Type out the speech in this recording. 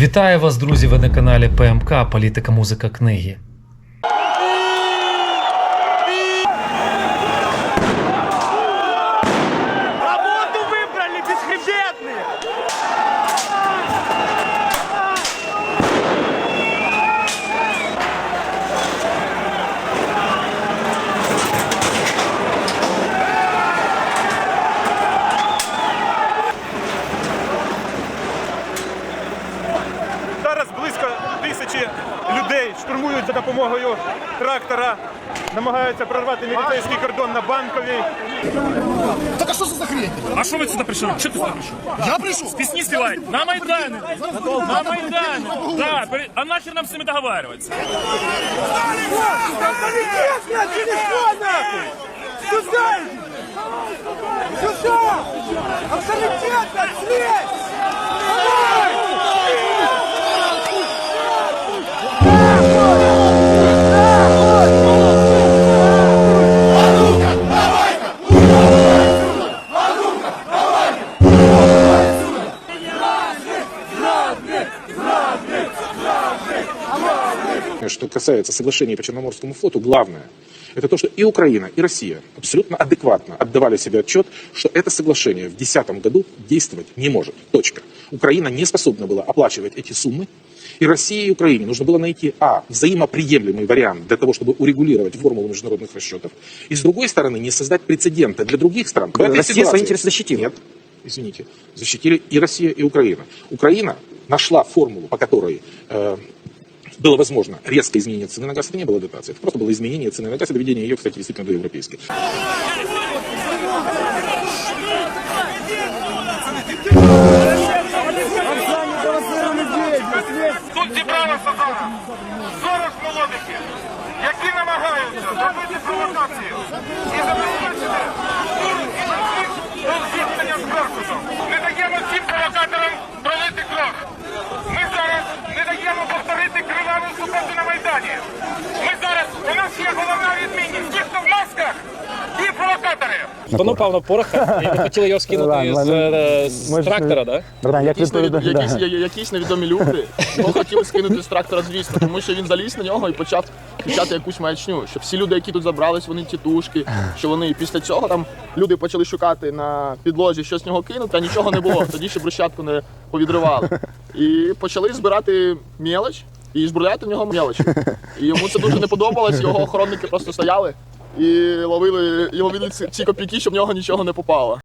Вітаю вас, друзі! Ви на каналі ПМК Політика, музика, книги. Штурмують за допомогою трактора, намагаються прорвати міліцейський кордон на банковій. Так а что за хрень? А что вы сюда пришли? Что ты сюда пришел? Я пришел. Песни спевать. На Майдане. На Майдане. Да, а нахер нам с ними договариваться? Что касается соглашения по Черноморскому флоту, главное это то, что и Украина, и Россия абсолютно адекватно отдавали себе отчет, что это соглашение в 2010 году действовать не может. Точка. Украина не способна была оплачивать эти суммы, и России и Украине нужно было найти, а, взаимоприемлемый вариант для того, чтобы урегулировать формулу международных расчетов, и с другой стороны не создать прецедента для других стран. В этой Россия ситуации- свои интересы защитила. Нет, извините, защитили и Россия, и Украина. Украина нашла формулу, по которой э, было возможно резкое изменение цены на газ, это не было дотации, это просто было изменение цены на газ и доведение ее, кстати, действительно до европейской. Тут зібралося зараз 40 молодиків, які намагаються зробити Воно пав на пороха, і ви хотіли його скинути з, е, з трактора, так? Братан, як Якісь, невід... відповідно? якісь, я- якісь невідомі люди його хотіли скинути з трактора, звісно, тому що він заліз на нього і почав кричати якусь маячню, що всі люди, які тут забрались, вони тітушки, що вони і після цього там люди почали шукати на підлозі, що з нього кинути, а нічого не було. Тоді ще брусчатку не повідривали. І почали збирати мелоч і збурляти в нього мелочі. І йому це дуже не подобалось, його охоронники просто стояли і ловили, і ці копійки, щоб в нього нічого не попало.